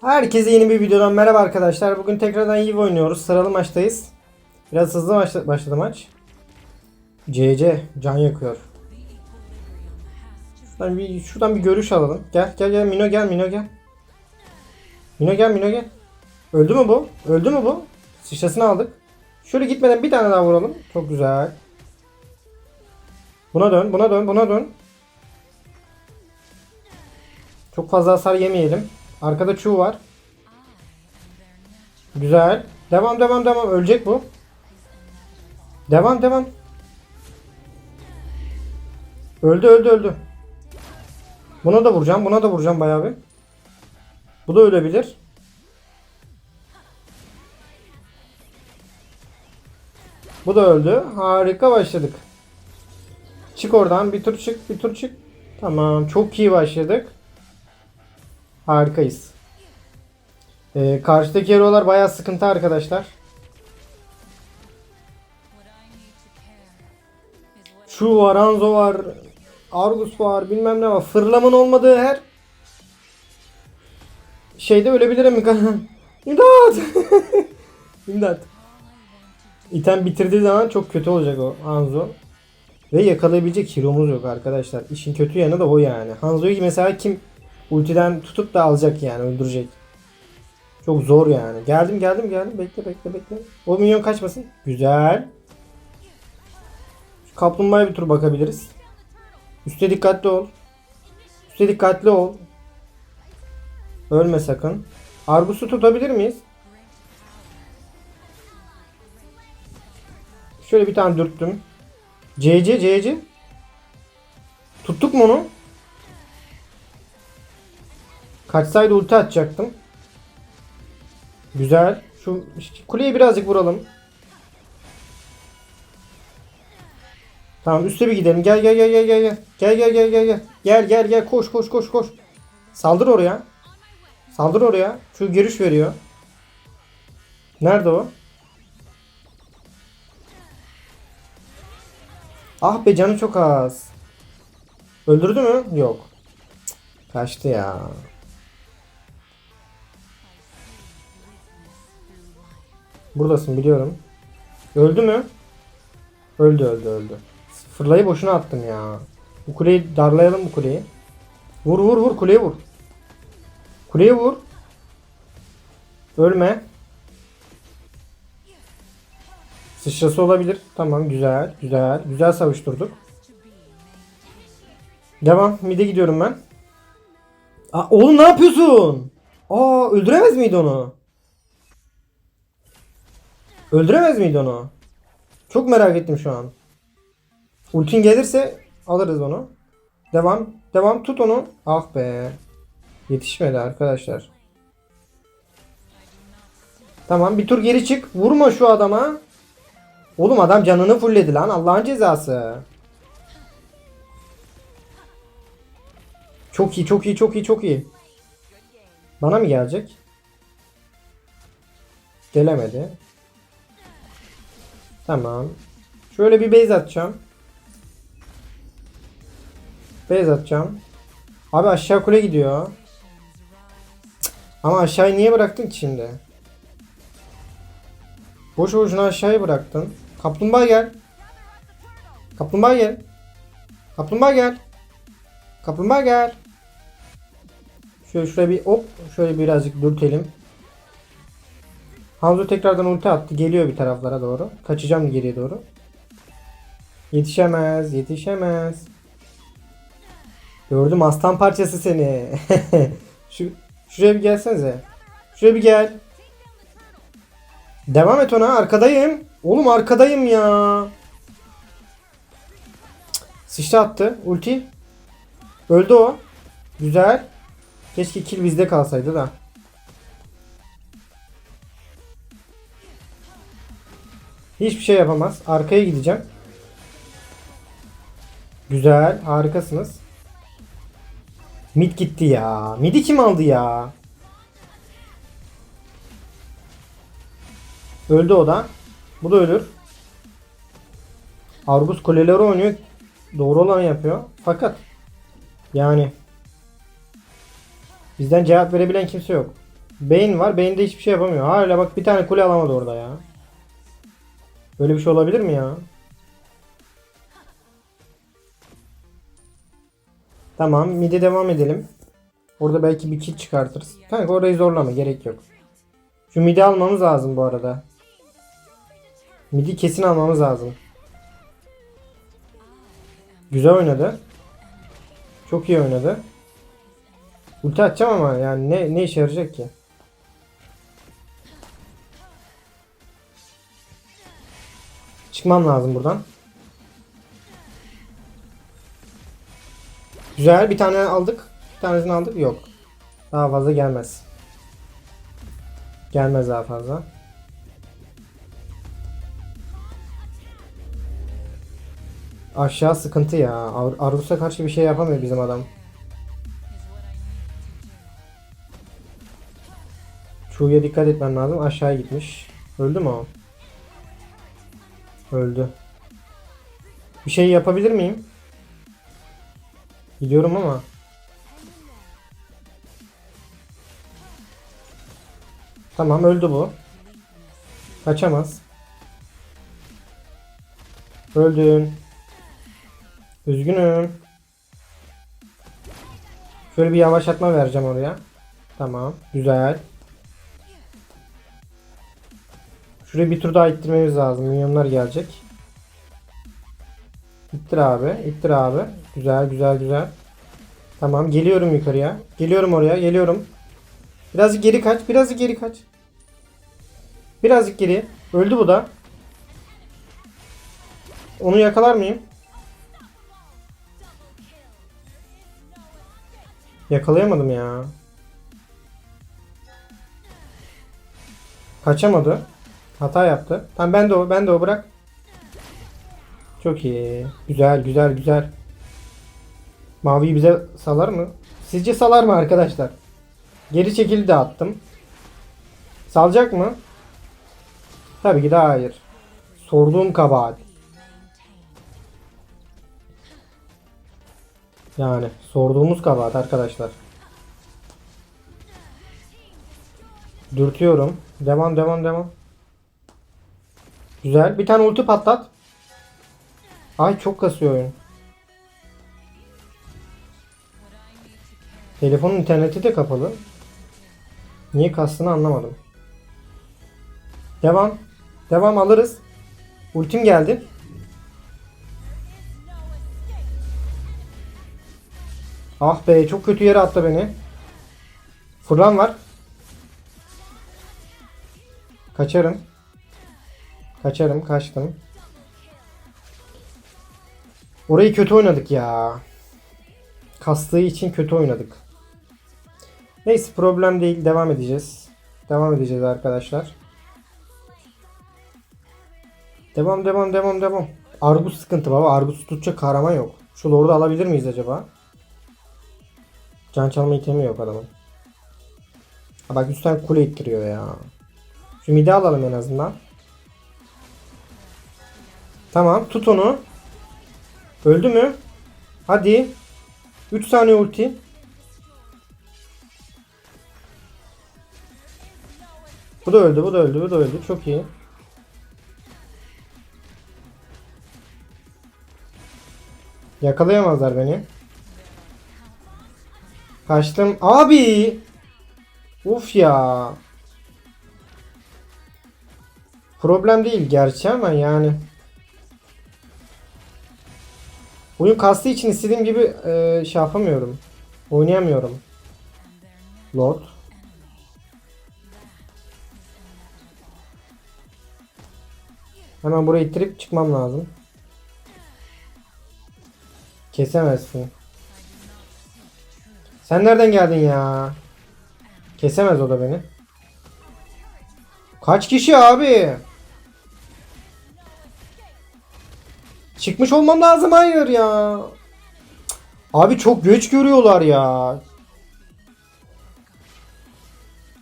Herkese yeni bir videodan merhaba arkadaşlar. Bugün tekrardan Eve oynuyoruz. Sıralı maçtayız. Biraz hızlı başla- başladı maç. CC can yakıyor. Şuradan bir, şuradan bir görüş alalım. Gel gel gel Mino gel Mino gel. Mino gel Mino gel. Öldü mü bu? Öldü mü bu? Sıçrasını aldık. Şöyle gitmeden bir tane daha vuralım. Çok güzel. Buna dön, buna dön, buna dön. Çok fazla hasar yemeyelim. Arkada çuğ var. Güzel. Devam devam devam. Ölecek bu. Devam devam. Öldü öldü öldü. Buna da vuracağım. Buna da vuracağım bayağı bir. Bu da ölebilir. Bu da öldü. Harika başladık. Çık oradan. Bir tur çık. Bir tur çık. Tamam. Çok iyi başladık. Harikayız. Ee, karşıdaki hero'lar bayağı sıkıntı arkadaşlar. Şu var, Hanzo var, Argus var, bilmem ne var. Fırlamın olmadığı her şeyde ölebilirim. İmdat! İmdat. İtem bitirdiği zaman çok kötü olacak o Hanzo. Ve yakalayabilecek hero'muz yok arkadaşlar. İşin kötü yanı da o yani. Hanzo'yu mesela kim ultiden tutup da alacak yani öldürecek. Çok zor yani. Geldim geldim geldim. Bekle bekle bekle. O minyon kaçmasın. Güzel. Şu kaplumbağaya bir tur bakabiliriz. Üste dikkatli ol. Üste dikkatli ol. Ölme sakın. Argus'u tutabilir miyiz? Şöyle bir tane dürttüm. CC CC. Tuttuk mu onu? Kaçsaydı ulti atacaktım. Güzel. Şu kuleye birazcık vuralım. Tamam üste bir gidelim. Gel gel gel gel gel gel. Gel gel gel gel gel. Gel gel gel koş koş koş koş. Saldır oraya. Saldır oraya. Şu görüş veriyor. Nerede o? Ah be canı çok az. Öldürdü mü? Yok. Cık, Kaçtı ya. Buradasın biliyorum. Öldü mü? Öldü öldü öldü. Fırlayı boşuna attım ya. Bu kuleyi darlayalım bu kuleyi. Vur vur vur kuleye vur. Kuleye vur. Ölme. Sıçrası olabilir. Tamam güzel güzel. Güzel savuşturduk. Devam. Mide gidiyorum ben. Aa, oğlum ne yapıyorsun? Aa öldüremez miydi onu? Öldüremez miydi onu? Çok merak ettim şu an. Ultin gelirse alırız onu. Devam. Devam. Tut onu. Ah be. Yetişmedi arkadaşlar. Tamam bir tur geri çık. Vurma şu adama. Oğlum adam canını fullledi lan. Allah'ın cezası. Çok iyi, çok iyi, çok iyi, çok iyi. Bana mı gelecek? Gelemedi. Tamam. Şöyle bir base atacağım. Base atacağım. Abi aşağı kule gidiyor. Ama aşağıyı niye bıraktın ki şimdi? Boş boşuna aşağıya bıraktın. Kaplumbağa gel. Kaplumbağa gel. Kaplumbağa gel. Kaplumbağa gel. Şöyle şuraya bir hop şöyle birazcık dürtelim. Hanzo tekrardan ulti attı. Geliyor bir taraflara doğru. Kaçacağım geriye doğru. Yetişemez. Yetişemez. Gördüm aslan parçası seni. Şu şuraya bir gelsenize. Şuraya bir gel. Devam et ona. Arkadayım. Oğlum arkadayım ya. Sıçra attı. Ulti. Öldü o. Güzel. Keşke kill bizde kalsaydı da. Hiçbir şey yapamaz. Arkaya gideceğim. Güzel. Harikasınız. Mid gitti ya. Mid'i kim aldı ya? Öldü o da. Bu da ölür. Argus kuleleri oynuyor. Doğru olanı yapıyor. Fakat yani bizden cevap verebilen kimse yok. Beyin var. Beyin de hiçbir şey yapamıyor. Hala bak bir tane kule alamadı orada ya. Böyle bir şey olabilir mi ya? Tamam. Mide devam edelim. Orada belki bir kill çıkartırız. Kanka orayı zorlama. Gerek yok. Şu midi almamız lazım bu arada. Midi kesin almamız lazım. Güzel oynadı. Çok iyi oynadı. Ulti atacağım ama yani ne ne işe yarayacak ki? Çıkmam lazım buradan. Güzel bir tane aldık. Bir tanesini aldık. Yok. Daha fazla gelmez. Gelmez daha fazla. Aşağı sıkıntı ya. Ar Arus'a karşı bir şey yapamıyor bizim adam. Chu'ya dikkat etmem lazım. Aşağıya gitmiş. Öldü mü o? Öldü. Bir şey yapabilir miyim? Gidiyorum ama. Tamam öldü bu. Kaçamaz. Öldün. Üzgünüm. Şöyle bir yavaşlatma vereceğim oraya. Tamam. Güzel. Şuraya bir tur daha ittirmemiz lazım. Milyonlar gelecek. İttir abi. ittir abi. Güzel güzel güzel. Tamam geliyorum yukarıya. Geliyorum oraya. Geliyorum. Birazcık geri kaç. Birazcık geri kaç. Birazcık geri. Öldü bu da. Onu yakalar mıyım? Yakalayamadım ya. Kaçamadı. Hata yaptı. Tamam ben de o, ben de o bırak. Çok iyi. Güzel, güzel, güzel. Maviyi bize salar mı? Sizce salar mı arkadaşlar? Geri çekildi attım. Salacak mı? Tabii ki de hayır. Sorduğum kabahat. Yani sorduğumuz kabahat arkadaşlar. Dürtüyorum. Devam devam devam. Güzel. Bir tane ulti patlat. Ay çok kasıyor oyun. Telefonun interneti de kapalı. Niye kastığını anlamadım. Devam. Devam alırız. Ultim geldi. Ah be çok kötü yere attı beni. Fırlan var. Kaçarım. Kaçarım kaçtım. Orayı kötü oynadık ya. Kastığı için kötü oynadık. Neyse problem değil. Devam edeceğiz. Devam edeceğiz arkadaşlar. Devam devam devam devam. Argus sıkıntı baba. Argus tutacak kahraman yok. Şu lord'u alabilir miyiz acaba? Can çalma itemi yok adamın. Ha bak üstten kule ittiriyor ya. Şu midi alalım en azından. Tamam tut onu. Öldü mü? Hadi. 3 saniye ulti. Bu da öldü, bu da öldü, bu da öldü. Çok iyi. Yakalayamazlar beni. Kaçtım. Abi! Uf ya. Problem değil gerçi ama yani. Oyun kastı için istediğim gibi e, şey yapamıyorum. Oynayamıyorum. Lord. Hemen burayı ittirip çıkmam lazım. Kesemezsin. Sen nereden geldin ya? Kesemez o da beni. Kaç kişi abi? Çıkmış olmam lazım hayır ya. Abi çok göç görüyorlar ya.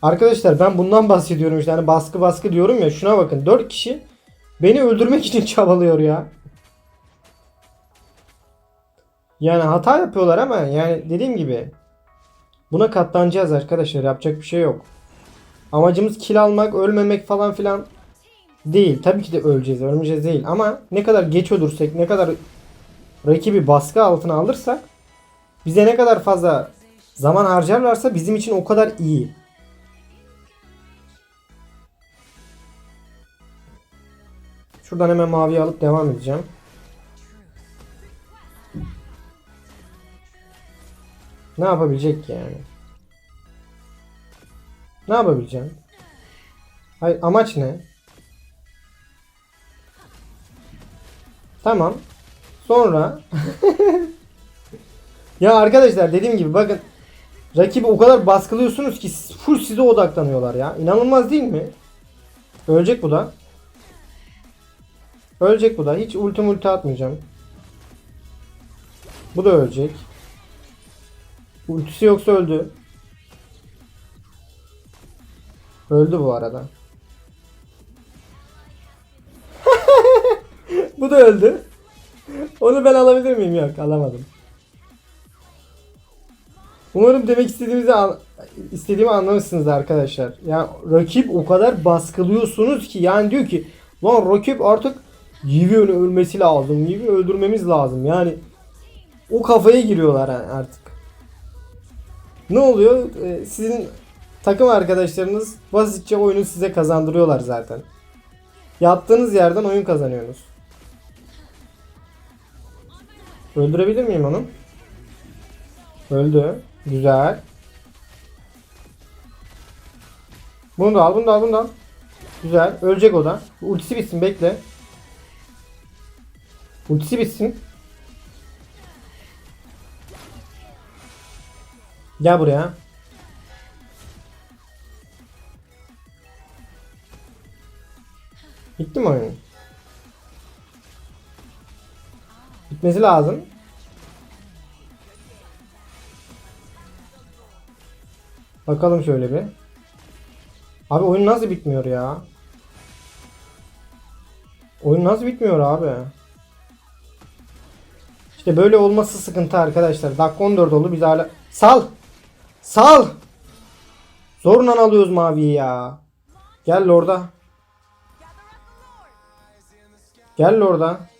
Arkadaşlar ben bundan bahsediyorum işte hani baskı baskı diyorum ya şuna bakın 4 kişi beni öldürmek için çabalıyor ya. Yani hata yapıyorlar ama yani dediğim gibi buna katlanacağız arkadaşlar yapacak bir şey yok. Amacımız kill almak, ölmemek falan filan değil. Tabii ki de öleceğiz, ölmeyeceğiz değil. Ama ne kadar geç ölürsek, ne kadar rakibi baskı altına alırsak bize ne kadar fazla zaman harcarlarsa bizim için o kadar iyi. Şuradan hemen maviyi alıp devam edeceğim. Ne yapabilecek ki yani? Ne yapabileceğim? Hayır amaç ne? Tamam. Sonra Ya arkadaşlar dediğim gibi bakın rakibi o kadar baskılıyorsunuz ki full size odaklanıyorlar ya. İnanılmaz değil mi? Ölecek bu da. Ölecek bu da. Hiç ulti multi atmayacağım. Bu da ölecek. Ultisi yoksa öldü. Öldü bu arada. Bu da öldü. Onu ben alabilir miyim? Yok alamadım. Umarım demek istediğimizi an- istediğimi anlamışsınız arkadaşlar. Yani rakip o kadar baskılıyorsunuz ki yani diyor ki lan rakip artık Yivi'nin ölmesi lazım. Yivi öldürmemiz lazım. Yani o kafaya giriyorlar yani artık. Ne oluyor? Ee, sizin takım arkadaşlarınız basitçe oyunu size kazandırıyorlar zaten. Yattığınız yerden oyun kazanıyorsunuz. Öldürebilir miyim onu? Öldü. Güzel. Bunu da al, bunu da al, bunu da al. Güzel. Ölecek o da. Ultisi bitsin, bekle. Ultisi bitsin. Gel buraya. Bitti mi oyun? Bitmesi lazım. Bakalım şöyle bir. Abi oyun nasıl bitmiyor ya? Oyun nasıl bitmiyor abi? İşte böyle olması sıkıntı arkadaşlar. Dakika 14 oldu biz hala... Sal! Sal! Zorla alıyoruz maviyi ya. Gel orada. Gel orada.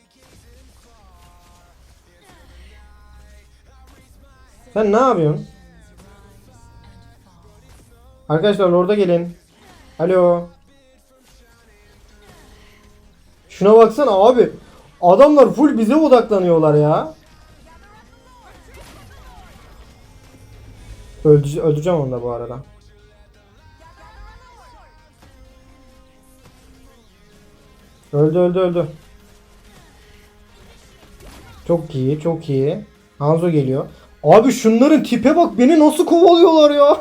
Sen ne yapıyorsun? Arkadaşlar orada gelin. Alo. Şuna baksana abi. Adamlar full bize odaklanıyorlar ya. Öldü, öldüreceğim onu da bu arada. Öldü öldü öldü. Çok iyi çok iyi. Hanzo geliyor. Abi şunların tipe bak beni nasıl kovalıyorlar ya.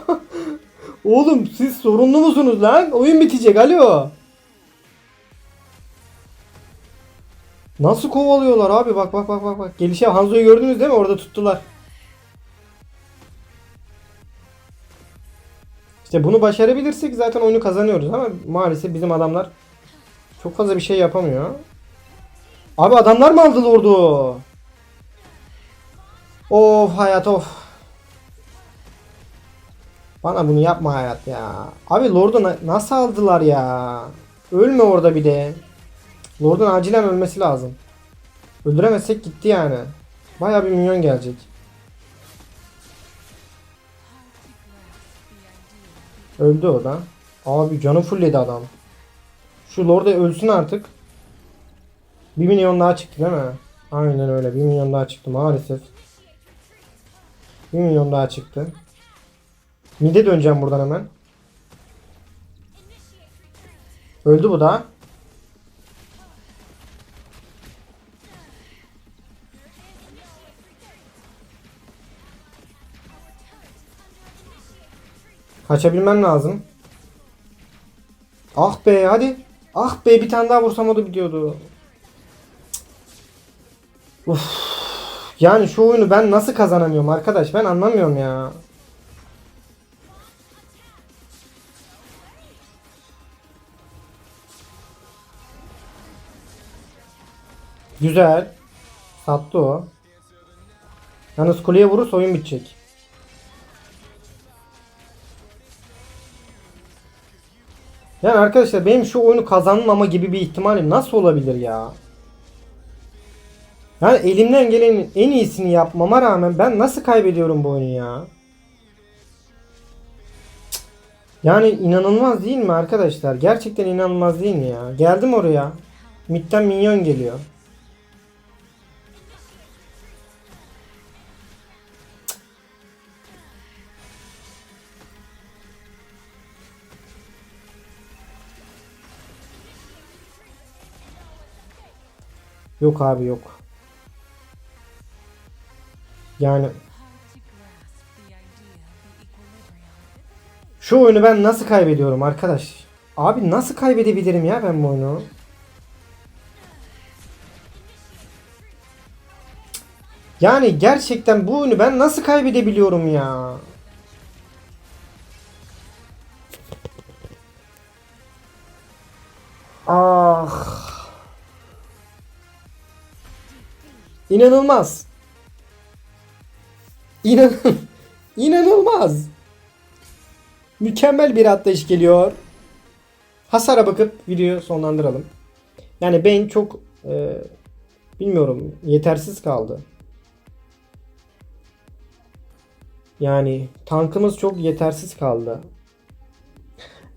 Oğlum siz sorunlu musunuz lan? Oyun bitecek alo. Nasıl kovalıyorlar abi bak bak bak bak bak. Gelişe Hanzo'yu gördünüz değil mi? Orada tuttular. İşte bunu başarabilirsek zaten oyunu kazanıyoruz ama maalesef bizim adamlar çok fazla bir şey yapamıyor. Abi adamlar mı aldı Lord'u? Of hayat of. Bana bunu yapma hayat ya. Abi Lord'u na- nasıl aldılar ya? Ölme orada bir de. Lord'un acilen ölmesi lazım. Öldüremezsek gitti yani. Baya bir minyon gelecek. Öldü o da. Abi canı fullledi adam. Şu Lord ölsün artık. 1 milyon daha çıktı değil mi? Aynen öyle. 1 milyon daha çıktı maalesef. 1 milyon daha çıktı. Mide döneceğim buradan hemen. Öldü bu da. Kaçabilmem lazım. Ah be hadi. Ah be bir tane daha vursam o da gidiyordu. Uf. Yani şu oyunu ben nasıl kazanamıyorum arkadaş ben anlamıyorum ya. Güzel. Sattı o. Yalnız kuleye vurursa oyun bitecek. Yani arkadaşlar benim şu oyunu kazanmama gibi bir ihtimalim nasıl olabilir ya? Yani elimden gelenin en iyisini yapmama rağmen ben nasıl kaybediyorum bu oyunu ya? Yani inanılmaz değil mi arkadaşlar? Gerçekten inanılmaz değil mi ya? Geldim oraya. Mid'den minyon geliyor. Yok abi yok. Yani şu oyunu ben nasıl kaybediyorum arkadaş? Abi nasıl kaybedebilirim ya ben bu oyunu? Yani gerçekten bu oyunu ben nasıl kaybedebiliyorum ya? Ah. İnanılmaz. İnan İnanılmaz. Mükemmel bir atlayış geliyor. Hasara bakıp videoyu sonlandıralım. Yani ben çok e, bilmiyorum yetersiz kaldı. Yani tankımız çok yetersiz kaldı.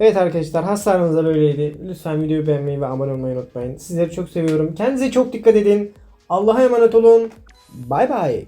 Evet arkadaşlar hasarımız da böyleydi. Lütfen videoyu beğenmeyi ve abone olmayı unutmayın. Sizleri çok seviyorum. Kendinize çok dikkat edin. Allah'a emanet olun. Bay bay.